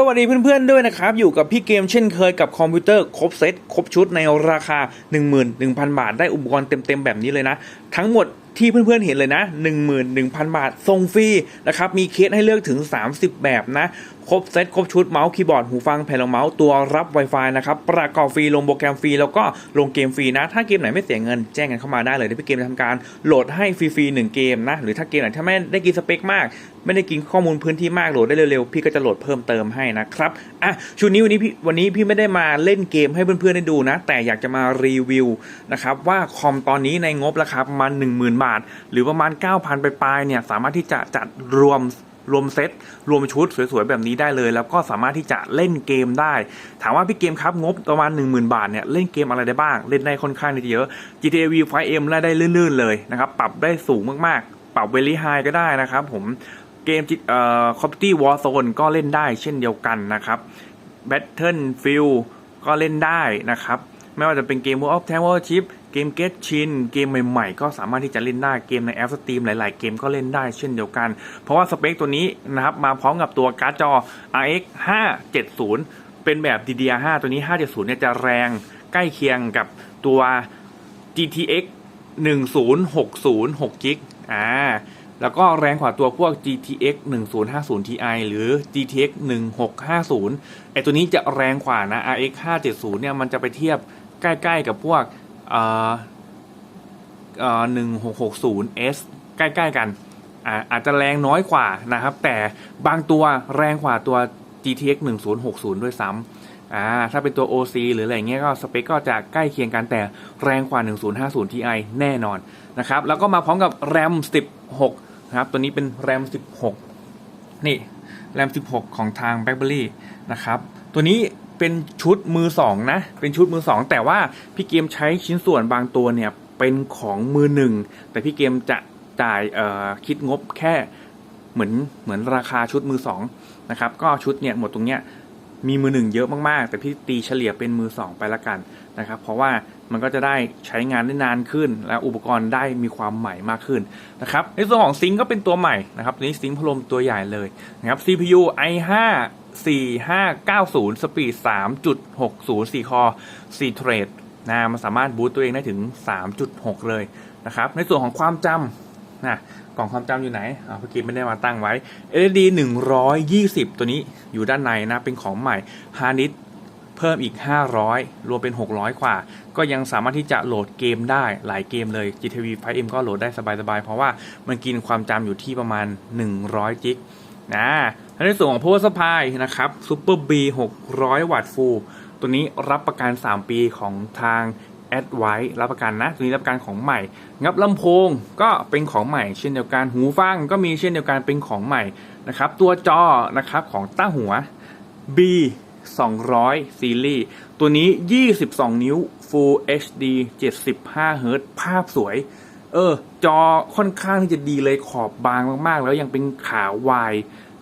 สวัสดีเพื่อนๆด้วยนะครับ อยู่กับพี่เกมเช่นเคยกับคอมพิวเตอร์ครบเซตครบชุดในราคา 11,000 บาท ได้อุปกรณ์เต็มๆ แบบนี้เลยนะ ทั้งหมดที่เพื่อนๆเห็นเลยนะ 11,000 บาทส่งฟรีนะครับ มีเคสให้เลือกถึง 30 แบบนะ ครบเซตครบชุดเมาส์คีย์บอร์ด หูฟังแผ่นรองเมาส์ตัวรับ Wi-Fi นะครับ ประกอบฟรีลงโปรแกรมฟรี แล้วก็ลงเกมฟรีนะ ถ้าเกมไหนไม่เสียเงินแจ้งกันเข้ามาได้เลยเดี๋ยวพี่เกมจะทำการโหลดให้ฟรีๆหนึ่งเกมนะ หรือถ้าเกมไหนถ้าไม่ได้กินสเปคมากไม่ได้กินข้อมูลพื้นที่มากโหลดได้เร็วๆ พี่ก็จะโหลดเพิ่มเติมให้นะครับอะชุดนี้วันนี้พี่วันนี้พี่ไม่ได้มาเล่นเกมให้เพื่อนๆได้ดูนะ แต่อยากจะมารีวิวนะครับว่าคอมตอนนี้ในงบราคาประมาณ 10,000 บาท หรือประมาณ 9,000 ไปปลายเนี่ยสามารถที่จะจัดรวมรวมเซตรวมชุดสวยๆ แบบนี้ได้เลย แล้วก็สามารถที่จะเล่นเกมได้ ถามว่าพี่เกมครับงบประมาณ 10,000 บาทเนี่ยเล่นเกมอะไรได้บ้าง เล่นได้ค่อนข้างเยอะ GTA V 5M เล่ได้ลื่นๆเลยนะครับปรับได้สูงมากๆ ปรับเวลี่ไฮก็ได้นะครับผม เกมเอ่อ Call of Duty Warzone ก็เล่นได้เช่นเดียวกันนะครับ Battlefield ก็เล่นได้นะครับ ไม่ว่าจะเป็นเกม World of Tanks World Ship เกม Get Chin เกมใหม่ๆ ก็สามารถที่จะเล่นได้เกมในแอป Steam หลายๆ เกมก็เล่นได้เช่นเดียวกัน เพราะว่าสเปคตัวนี้นะครับมาพร้อมกับตัวการ์ดจอ RX 570 เป็นแบบ DDR5 ตัวนี้ 570 เนี่ยจะแรงใกล้เคียงกับตัว GTX 1060 6 g อ่า แล้วก็แรงกว่าตัวพวก GTX 1050 Ti หรือ GTX 1650 ไอตัวนี้จะแรงกว่านะ RX 570 เนี่ย มันจะไปเทียบใกล้ๆกับพวกเอ่อเอ่อ1660 S ใกล้ๆกันอาอาจจะแรงน้อยกว่านะครับ แต่บางตัวแรงกว่าตัว GTX 1060 ด้วยซ้ำอ่าถ้าเป็นตัว OC หรืออะไรเงี้ยก็สเปคก็จะใกล้เคียงกันแต่แรงกว่า 1050 Ti แน่นอนนะครับ แล้วก็มาพร้อมกับ RAM 16 นะครับตัวนี้เป็น RAM 16 นี่ RAM 16 ของทาง BlackBerry นะครับตัวนี้เป็นชุดมือ2นะ เป็นชุดมือ2แต่ว่าพี่เกมใช้ชิ้นส่วนบางตัวเนี่ยเป็นของมือหนึ่งแต่พี่เกมจะจ่ายคิดงบแค่เหมือนเหมือนราคาชุดมือ2นะครับก็ชุดเนี่ยหมดตรงเนี้ย มีมือหนึ่งเยอะมากๆ แต่พี่ตีเฉลี่ยเป็นมือสองไปละกันนะครับ เพราะว่ามันก็จะได้ใช้งานได้นานขึ้น และอุปกรณ์ได้มีความใหม่มากขึ้นนะครับ ในส่วนของซิงก์ก็เป็นตัวใหม่นะครับนี้ซิงค์พัดลมตัวใหญ่เลยนะครับ CPU i5 4590 Speed 3.60 4คอ4 Thread นะมันสามารถบูตตัวเองได้ถึง 3.6 เลยนะครับ ในส่วนของความจำ นะกล่องความจำอยู่ไหนเมื่อกี้ไม่ได้มาตั้งไว้ LED 120 ตัวนี้อยู่ด้านในนะ เป็นของใหม่ฮาร์ดดิสก์เพิ่มอีก 500 รวมเป็น 600 กว่า ก็ยังสามารถที่จะโหลดเกมได้หลายเกมเลย GTV 5M ก็โหลดได้สบายๆ เพราะว่ามันกินความจำอยู่ที่ประมาณ 100 จิกนะและในส่วนของ power supply นะครับ Super B 600 วัตต์ฟูลตัวนี้รับประกัน 3 ปีของทาง แอดไว้รับประกันนะตัวนี้รับประกันของใหม่ งับลำโพงก็เป็นของใหม่ เช่นเดียวกันหูฟังก็มีเช่นเดียวกันเป็นของใหม่นะครับตัวจอนะครับของต้าหัว B 200 ซีรีส์ตัวนี้ 22 นิ้ว Full HD 75 Hz ภาพสวย เออ จอค่อนข้างที่จะดีเลยขอบบางมากๆ แล้วยังเป็นขาววาย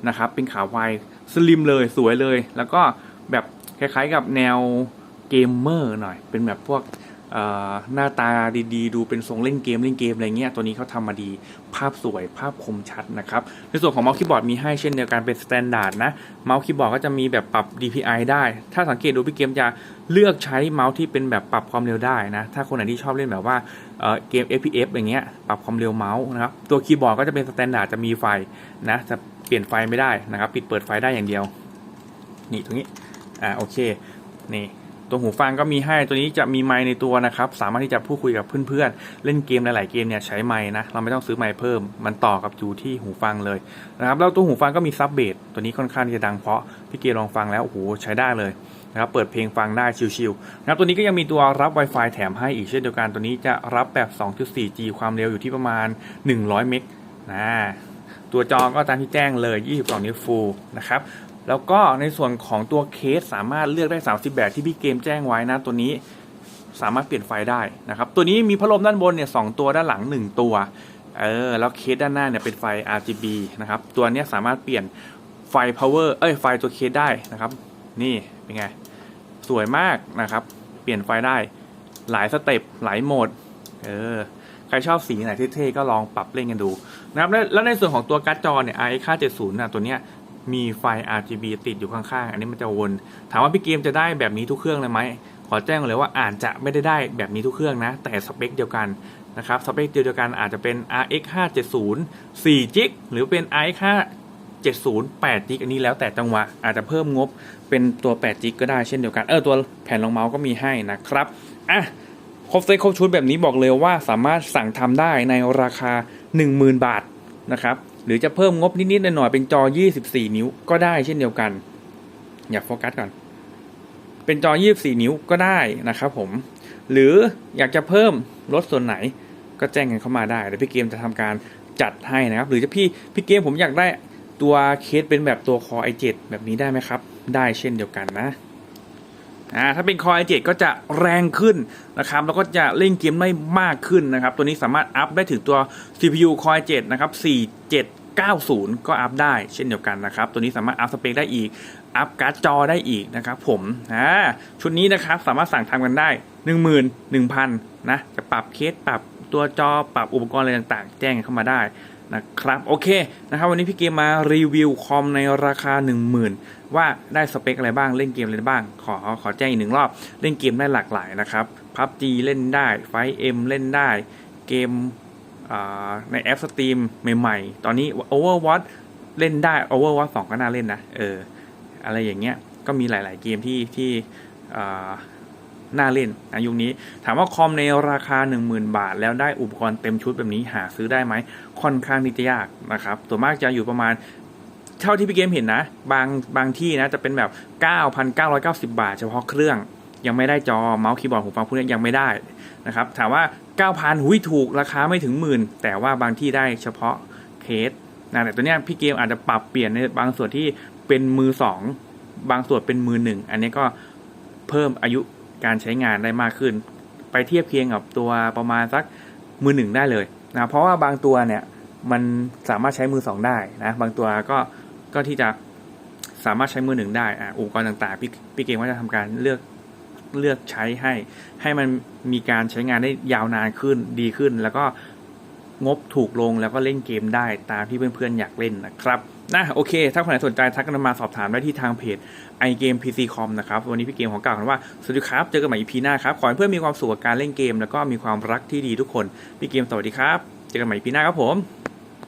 นะครับ เป็นขาววายสลิมเลยสวยเลย แล้วก็แบบคล้ายๆกับแนวเกมเมอร์หน่อย เป็นแบบพวก หน้าตาดีๆ ดูเป็นทรงเล่นเกมเล่นเกมอะไรเงี้ยตัวนี้เขาทำมาดีภาพสวยภาพคมชัดนะครับ ในส่วนของเมาส์คีย์บอร์ดมีให้เช่นเดียวกันเป็นสแตนดาร์ดนะเมาส์คีย์บอร์ดก็จะมีแบบปรับ DPI ได้ ถ้าสังเกตดูพี่เกมจะเลือกใช้เมาส์ที่เป็นแบบปรับความเร็วได้นะ ถ้าคนไหนที่ชอบเล่นแบบว่าเอ่อเกม FPS อย่างเงี้ยปรับความเร็วเมาส์นะครับตัวคีย์บอร์ดก็จะเป็นสแตนดาร์ดจะมีไฟนะจะเปลี่ยนไฟไม่ได้นะครับ ปิดเปิดไฟได้อย่างเดียว นี่ตรงนี้อ่าโอเคนี่ ตัวหูฟังก็มีให้ตัวนี้จะมีไมค์ในตัวนะครับ สามารถที่จะพูดคุยกับเพื่อนๆ เล่นเกมหลายๆเกมเนี่ยใช้ไมค์นะ เราไม่ต้องซื้อไมค์เพิ่ม มันต่อกับอยู่ที่หูฟังเลยนะครับแล้วตัวหูฟังก็มีซับเบสตัวนี้ค่อนข้างที่จะดังเพราะพี่เกมลองฟังแล้วโอ้โหใช้ได้เลยนะครับเปิดเพลงฟังได้ชิวๆนะครับตัวนี้ก็ยังมีตัวรับ Wi-Fi แถมให้อีกเช่นเดียวกันตัวนี้จะรับแบบ 2.4G ความเร็วอยู่ที่ประมาณ 100 เมกนะตัวจอก็ตามที่แจ้งเลย 22 นิ้วฟูลนะครับ แล้วก็ในส่วนของตัวเคสสามารถเลือกได้ 30 แบบที่พี่เกมแจ้งไว้นะตัวนี้สามารถเปลี่ยนไฟได้นะครับ ตัวนี้มีพัดลมด้านบนเนี่ยสตัวด้านหลัง 1 ตัวเออแล้วเคสด้านหน้าเนี่ยเป็นไฟ RGB นะครับ ตัวนี้สามารถเปลี่ยนไฟ power เอ้ยไฟตัวเคสได้นะครับ นี่เป็นไง สวยมากนะครับ เปลี่ยนไฟได้หลายสเต็ปหลายโหมดเออใครชอบสีไหนเท่ๆก็ลองปรับเล่นกันดูนะครับแล้วแล้วในส่วนของตัวการ์ดจอเนี่ย RX 570นะตัวเนี้ย มีไฟ RGB ติดอยู่ข้างๆ อันนี้มันจะวน ถามว่าพี่เกมจะได้แบบนี้ทุกเครื่องเลยไหม ขอแจ้งเลยว่าอาจจะไม่ได้ได้แบบนี้ทุกเครื่องนะ แต่สเปคเดียวกันนะครับ สเปคเดียวกันอาจจะเป็น RX 570 4 g หรือเป็น RX 570 8 g อันนี้แล้วแต่จังหวะ อาจจะเพิ่มงบเป็นตัว8 g ก็ได้เช่นเดียวกัน เออตัวแผ่นรองเมาส์ก็มีให้นะครับ อะครบเซตครบชุดแบบนี้บอกเลยว่าสามารถสั่งทำได้ในราคา 10,000 บาทนะครับ หรือจะเพิ่มงบนิดๆหน่อยๆเป็นจอ 24 นิ้วก็ได้เช่นเดียวกัน อยากโฟกัสก่อน เป็นจอ 24 นิ้วก็ได้นะครับผม หรืออยากจะเพิ่มลดส่วนไหนก็แจ้งกันเข้ามาได้เดี๋ยวพี่เกมจะทำการจัดให้นะครับ หรือจะพี่พี่เกมผมอยากได้ตัวเคสเป็นแบบตัว Core i7 แบบนี้ได้ไหมครับ ได้เช่นเดียวกันนะ อ่าถ้าเป็น Core i7 ก็จะแรงขึ้นนะครับแล้วก็จะเล่นเกมได้มากขึ้นนะครับ ตัวนี้สามารถอัพได้ถึงตัว CPU Core i7 นะครับ4790 ก็อัพได้เช่นเดียวกันนะครับ ตัวนี้สามารถอัพสเปคได้อีก อัพการ์ดจอได้อีกนะครับผมอ่าชุดนี้นะครับสามารถสั่งทำกันได้ 11,000นะจะปรับเคสปรับตัวจอปรับอุปกรณ์อะไรต่างๆ แจ้งเข้ามาได้ นะครับโอเคนะครับวันนี้พี่เกมมารีวิวคอมในราคา 10,000 ว่าได้สเปคอะไรบ้างเล่นเกมอะไรบ้าง ขอขอแจ้งอีกหนึ่งรอบ เล่นเกมได้หลากหลายนะครับพับจีเล่นได้ไฟเอ็มเล่นได้เกมในแอปสตรีมใหม่ๆ ตอนนี้ Overwatch เล่นได้ Overwatch 2 ก็น่าเล่นนะ เออ อะไรอย่างเงี้ย ก็มีหลาย ๆ เกมที่ที่ น่าเล่นนะยุคนี้ ถามว่าคอมในราคา 10,000 บาท แล้วได้อุปกรณ์เต็มชุดแบบนี้หาซื้อได้ไหมค่อนข้างที่จะยากนะครับส่วนมากจะอยู่ประมาณเท่าที่พี่เกมเห็นนะ บางบางที่นะจะเป็นแบบ 9,990 บาท เฉพาะเครื่องยังไม่ได้จอเมาส์คีย์บอร์ดหูฟังพวกนี้ยังไม่ได้นะครับถามว่า 9,000หุยถูกราคาไม่ถึงหมื่นแต่ว่าบางที่ได้เฉพาะเคสนะแต่ตัวเนี้ยพี่เกมอาจจะปรับเปลี่ยนในบางส่วนที่เป็นมือสองบางส่วนเป็นมือหนึ่งอันนี้ก็เพิ่มอายุ การใช้งานได้มากขึ้น ไปเทียบเคียงกับตัวประมาณสักมือหนึ่งได้เลยนะเพราะว่าบางตัวเนี่ยมันสามารถใช้มือสองได้นะบางตัวก็ก็ที่จะสามารถใช้มือหนึ่งได้อ่าอุปกรณ์ต่างๆพี่พี่เกมว่าจะทำการเลือกเลือกใช้ให้ ให้มันมีการใช้งานได้ยาวนานขึ้นดีขึ้น แล้วก็ งบถูกลงแล้วก็เล่นเกมได้ตามที่เพื่อนๆอยากเล่นนะครับนะโอเค ถ้าคนไหนสนใจทักกันมาสอบถามได้ที่ทางเพจ i Game PC Com นะครับ วันนี้พี่เกมของกล่าวกันว่า สวัสดีครับ เจอกันใหม่ EP หน้าครับ ขอให้เพื่อนมีความสุขกับการเล่นเกม แล้วก็มีความรักที่ดีทุกคน พี่เกมสวัสดีครับ เจอกันใหม่ EP หน้าครับผม